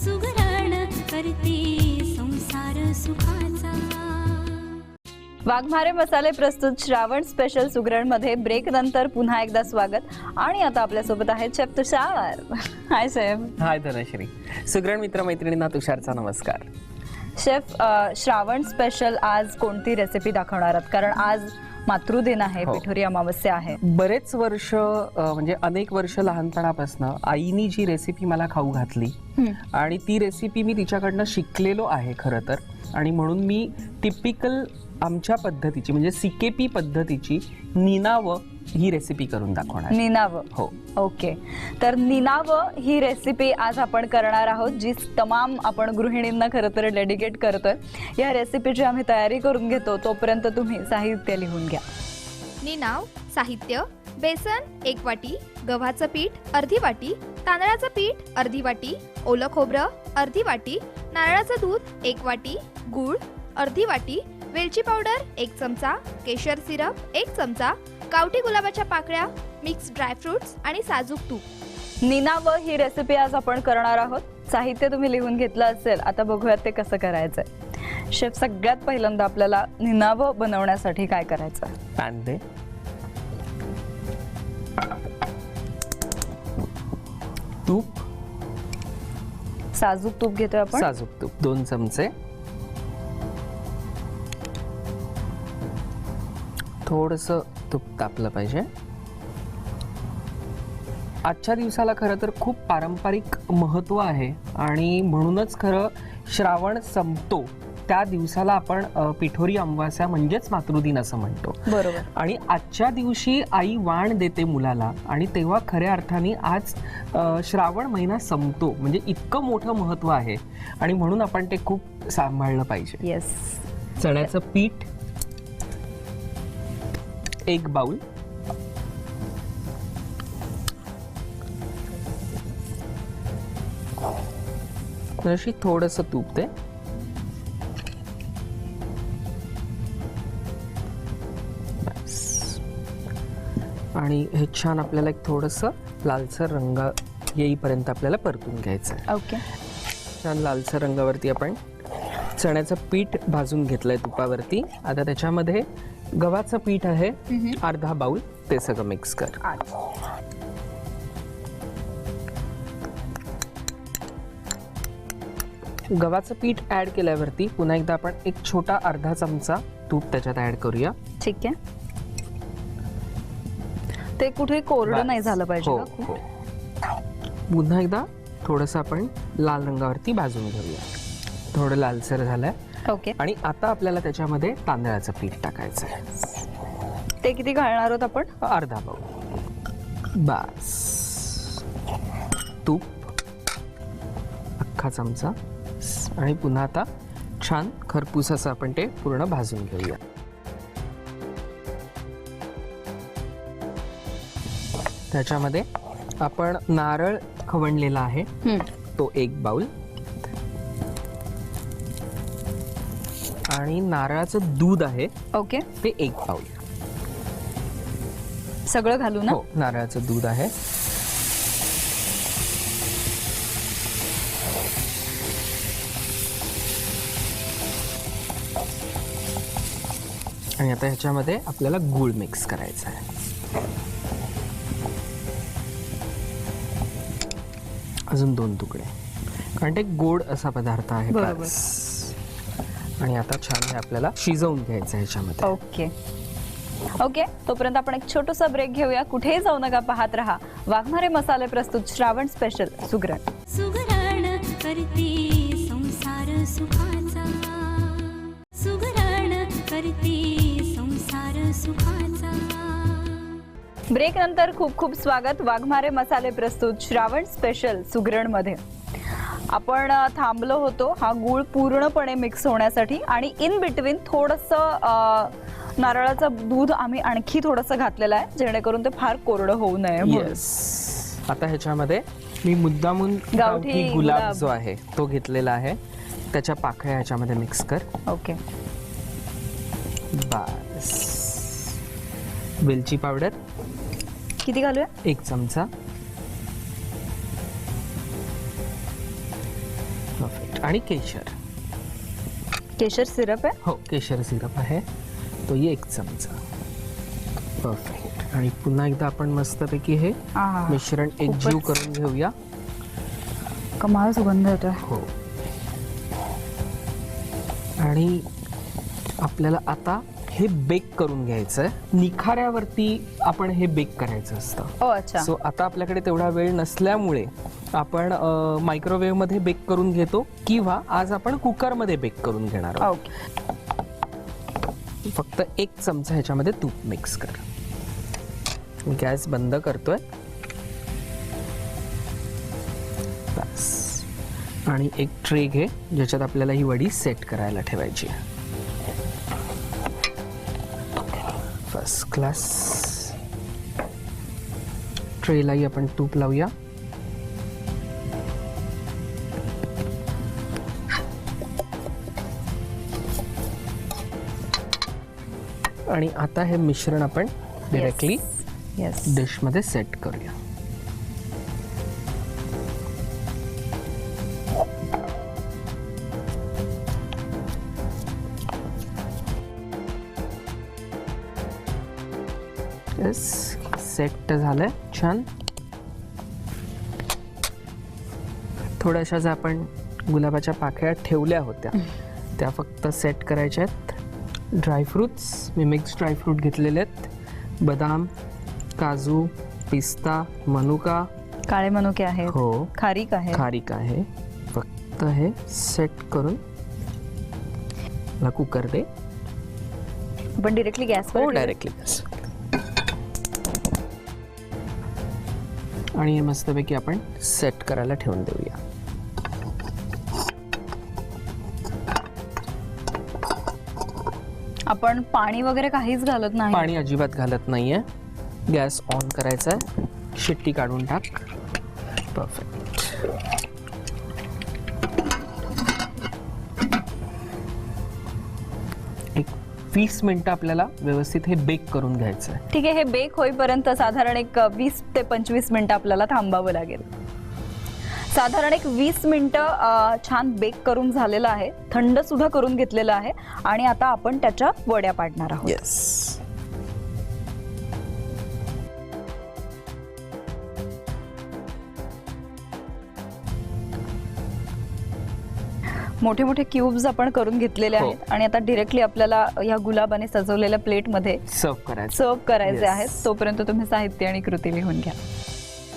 सुगरण करते संसार सुखाचा. वाघमारे मसाले प्रस्तुत श्रावण स्पेशल सुगरणमध्ये ब्रेक नंतर पुन्हा एकदा स्वागत. आणि आता आपल्यासोबत आहे chef Tushar. Hi chef hi Dhanashree. Sugran मित्र मैत्रिणींना तुषारचा नमस्कार. शेफ श्रावण स्पेशल आज कोणती रेसिपी दाखवणार आहात? कारण आज मातृदिन आहे हो. पिठोरी अमावस्या आहे बरेच वर्ष अ, म्हणजे अनेक वर्ष लहानपणापासून आईनी जी रेसिपी मला खाऊ घातली. आणि ती रेसिपी मी तिच्याकडनं शिकलेलो आहे खरं तर आणि म्हणून मी टिपिकल आमच्या पद्धतीची म्हणजे सीकेपी पद्धतीची निनाव ही रेसिपी करून दाखवणार निनाव. हो. ओके. तर निनाव ही रेसिपी आज आपण करणार आहोत जी तमाम आपण गृहिणींना खरं तर डेडिकेट करतोय. या रेसिपीची आम्ही तयारी करून घेतो तोपर्यंत तुम्ही साहित्य लिहून घ्या. निनाव साहित्य बेसन एक वाटी गव्हाचं पीठ अर्धी वाटी तांदळाचं पीठ अर्धी वाटी ओलं खोबरं अर्धी वाटी नारळाचं दूध एक वाटी गूळ अर्धी वाटी वेलची पावडर एक चमचा केशर सिरप एक चमचा गावठी गुलाबाच्या पाकळ्या मिक्स ड्रायफ्रुट्स आणि साजूक तूप. निनाव ही रेसिपी आज आपण करणार आहोत. साहित्य तुम्ही लिहून घेतलं असेल आता बघूयात ते कसं करायचंय. शेफ सगळ्यात पहिल्यांदा आपल्याला निनाव बनवण्यासाठी काय करायचं? पॅन दे तूप. साजूक तूप घेतोय आपण? साजूक तूप दोन चमचे. थोडस तूप तापलं पाहिजे. आजच्या दिवसाला खरं तर खूप पारंपरिक महत्त्व आहे आणि म्हणूनच खरं श्रावण संपतो त्या दिवसाला आपण पिठोरी अमावास्या म्हणजेच मातृदिन असं म्हणतो. बरोबर. आणि आजच्या दिवशी आई वाण देते मुलाला आणि तेव्हा खऱ्या अर्थाने आज श्रावण महिना संपतो म्हणजे इतकं मोठं महत्त्व आहे आणि म्हणून आपण ते खूप सांभाळलं पाहिजे. येस चण्याचं पीठ एक बाउल. अशी थोडस तूप दे. बस. आणि हे छान आपल्याला एक थोडस लालसर रंग येईपर्यंत आपल्याला परतून घ्यायचं आहे ओके. छान लालसर रंगावरती आपण चण्याचं पीठ भाजून घेतलंय तुपावरती. आता त्याच्यामध्ये गव्हाचं पीठ आहे अर्धा बाउल ते सगळं मिक्स कर. गव्हाचं पीठ ऍड केल्यावरती पुन्हा एकदा आपण एक छोटा अर्धा चमचा तूप त्याच्यात ऍड करूया. ठीक आहे. ते कुठे कोरडं नाही झालं पाहिजे हो का खूप? हो. पुन्हा एकदा थोडस आपण लाल रंगावरती भाजून घेऊया. थोडं लालसर झालंय. ओके. आणि आता आपल्याला त्याच्यामध्ये तांदळाचं पीठ टाकायचं आहे. ते किती घालणार आहोत आपण? अर्धा पाऊ बस. तूप. अख्खा चमचा. आणि पुन्हा आता छान खरपूस असं आपण ते पूर्ण भाजून घेऊया. त्याच्यामध्ये आपण नारळ खवणलेला आहे. तो एक बाउल. आणि नारळाचं दूध आहे. ओके. ते एक बाउल सगळं घालू ना? हो नारळाचं दूध आहे. आणि आता ह्याच्यामध्ये आपल्याला गूळ मिक्स करायचा आहे. अजून दोन तुकडे. कारण ते गोड असा पदार्थ आहे बरोबर. आणि आता छान हे आपल्याला शिजवून घ्यायचं आहे ह्याच्यामध्ये. ओके. ओके तोपर्यंत आपण एक छोटूसा ब्रेक घेऊया. कुठेही जाऊ नका पाहत रहा. वाघमारे मसाले प्रस्तुत श्रावण स्पेशल सुगरण. सुगरण करते संसार सुखाचा. सुगरण करते संसार सुखाचा. ब्रेक नंतर खूप खूप स्वागत वाघमारे मसाले प्रस्तुत श्रावण स्पेशल सुगरणमध्ये आपण थांबलो होतो. हा गूळ पूर्णपणे मिक्स होण्यासाठी आणि इन बिटवीन थोडस नारळाचं दूध आम्ही आणखी थोडंसं घातलेलं आहे जेणेकरून ते फार कोरडं होऊ नये आता ह्याच्यामध्ये मी मुद्दामून गावठी गुलाब गुलाब. जो आहे तो घेतलेला आहे. त्याच्या पाकळ्या ह्याच्यामध्ये मिक्स कर. ओके बस. वेलची पावडर. किती घालूया? एक चमचा. आणि केशर. केशर सिरप आहे? हो केशर सिरप आहे. तो ही एक चमचा. परफेक्ट आणि पुन्हा एकदा आपण मस्तपैकी हे आहा, मिश्रण एकजीव खूपच. करून घेऊया. कमाल सुगंध येतोय. हो. आणि आपल्याला आता हे बेक करून घ्यायचं आहे निखाऱ्यावरती आपण हे बेक करायचं असतं. ओ अच्छा. सो आता आपल्याकडे तेवढा वेळ नसल्यामुळे आपण मायक्रोवेव्हमध्ये बेक करून घेतो किंवा आज आपण कुकरमध्ये बेक करून घेणार आहोत. ओके. फक्त एक चमचा ह्याच्यामध्ये तूप मिक्स कर. गॅस बंद करतोय. आणि एक ट्रे घे ज्याच्यात आपल्याला ही वडी सेट करायला ठेवायची. फर्स्ट क्लास ट्रेलाही आपण तूप लावूया. आणि आता हे मिश्रण आपण डिरेक्टली डिशमध्ये सेट करूया. सेट झालंय. छान. थोड्याशा ज्या आपण गुलाबाच्या पाकळ्या ठेवल्या होत्या. त्या फक्त सेट करायच्या आहेत. ड्रायफ्रुट्स मी मिक्स ड्रायफ्रूट घेतलेले आहेत. बदाम काजू पिस्ता मनुका. काळे मनुके आहेत. हो. खारीक आहे खारीक आहे. फक्त हे सेट करून कुकर दे आपण डिरेक्टली गॅस हो डायरेक्टली आणि हे मस्तपैकी आपण सेट करायला ठेवून देऊया. आपण पाणी वगैरे काहीच घालत नाही. पाणी अजिबात घालत नाहीये. गॅस ऑन करायचा आहे शिट्टी काढून टाक. परफेक्ट एक वीस मिनिटं आपल्याला व्यवस्थित हे बेक करून घ्यायचं आहे ठीक आहे हे बेक होईपर्यंत साधारण एक वीस ते पंचवीस मिनिटं आपल्याला थांबावं लागेल. साधारण एक वीस मिनिटं छान बेक करून झालेलं आहे. थंड सुद्धा करून घेतलेलं आहे. आणि आता आपण त्याच्या वड्या पाडणार आहोत. येस मोठे मोठे क्यूब्स आपण करून घेतलेले हो. आहेत. आणि आता डिरेक्टली आपल्याला या गुलाबाने सजवलेल्या प्लेटमध्ये सर्व करायचं. सर्व करायचे Yes. आहेत. तोपर्यंत तुम्ही साहित्य आणि कृती लिहून घ्या.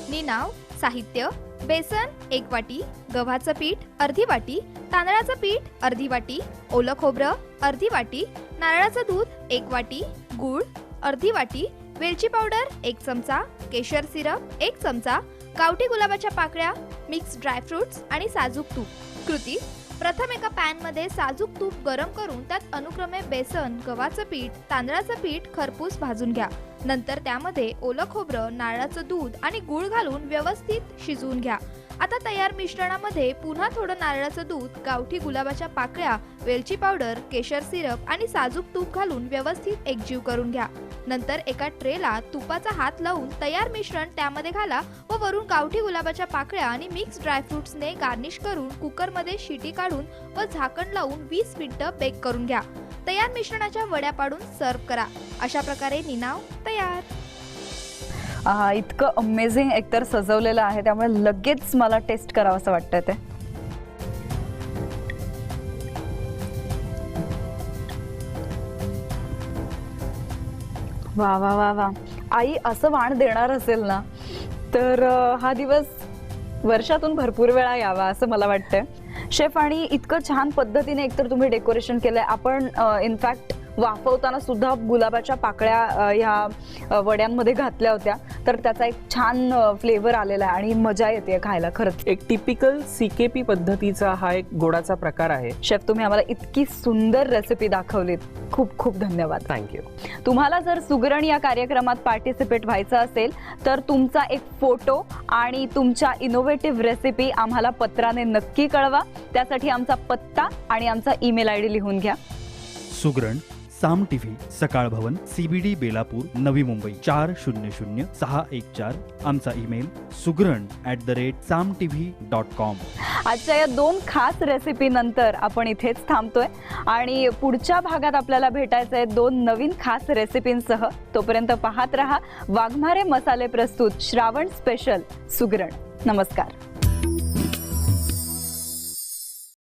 निनाव साहित्य. बेसन एक वाटी गव्हाचं पीठ अर्धी वाटी तांदळाचं पीठ अर्धी वाटी ओलं खोबरं अर्धी वाटी नारळाचं दूध एक वाटी गूळ अर्धी वाटी वेलची पावडर एक चमचा केशर सिरप एक चमचा गावठी गुलाबाच्या पाकळ्या मिक्स ड्रायफ्रुट्स आणि साजूक तूप. कृती प्रथम एका पॅनमध्ये साजूक तूप गरम करून त्यात अनुक्रमे बेसन गव्हाचं पीठ तांदळाचं पीठ खरपूस भाजून घ्या. नंतर त्यामध्ये ओलं खोबरं नारळाचं दूध आणि गूळ घालून व्यवस्थित शिजवून घ्या. आता तयार मिश्रणामध्ये पुन्हा थोडं नारळाचं दूध गावठी गुलाबाच्या पाकळ्या वेलची पावडर केशर सिरप आणि साजूक तूप घालून व्यवस्थित एकजीव करून घ्या. नंतर एका ट्रेला तुपाचा हात लावून तयार मिश्रण त्यामध्ये घाला व वरून गावठी गुलाबाच्या पाकळ्या आणि मिक्स ड्रायफ्रुट्सने गार्निश करून कुकरमध्ये शिटी काढून व झाकण लावून वीस मिनिटं बेक करून घ्या. तयार मिश्रणाच्या वड्या पाडून सर्व करा. अशा प्रकारे निनाव तयार. इतकं अमेझिंग एकतर सजवलेलं आहे त्यामुळे लगेच मला टेस्ट करावं असं वाटतं ते. वा वा वा वा. आई असं वाण देणार असेल ना तर हा दिवस वर्षातून भरपूर वेळा यावा असं मला वाटतंय. शेफ आणि इतकं छान पद्धतीने एकतर तुम्ही डेकोरेशन केलंय. आपण इनफॅक्ट वाफवताना सुद्धा गुलाबाच्या पाकळ्या ह्या वड्यांमध्ये घातल्या होत्या. तर त्याचा एक छान फ्लेवर आलेला आहे आणि मजा येते खायला खरंच. एक टिपिकल सीकेपी पद्धतीचा हा एक गोडाचा प्रकार आहे. शेफ तुम्ही आम्हाला इतकी सुंदर रेसिपी दाखवलीत. खूप खूप धन्यवाद. थँक्यू तुम्हाला जर सुगरण या कार्यक्रमात पार्टिसिपेट व्हायचं असेल तर तुमचा एक फोटो आणि तुमच्या इनोव्हेटिव्ह रेसिपी आम्हाला पत्राने नक्की कळवा. त्यासाठी आमचा पत्ता आणि आमचा ईमेल आय डी लिहून घ्या. सुगरण साम टीव्ही सकाळ भवन सीबीडी बेलापूर नवी मुंबई. चार शून्य शून्य सहा एक चार. आमचा email Sugran at the rate Saam TV dot com आजच्या या दोन खास रेसिपी नंतर आपण इथेच थांबतोय. आणि पुढच्या भागात आपल्याला भेटायचं आहे दोन नवीन खास रेसिपींसह तोपर्यंत पाहत रहा. वाघमारे मसाले प्रस्तुत श्रावण स्पेशल सुगरण. नमस्कार.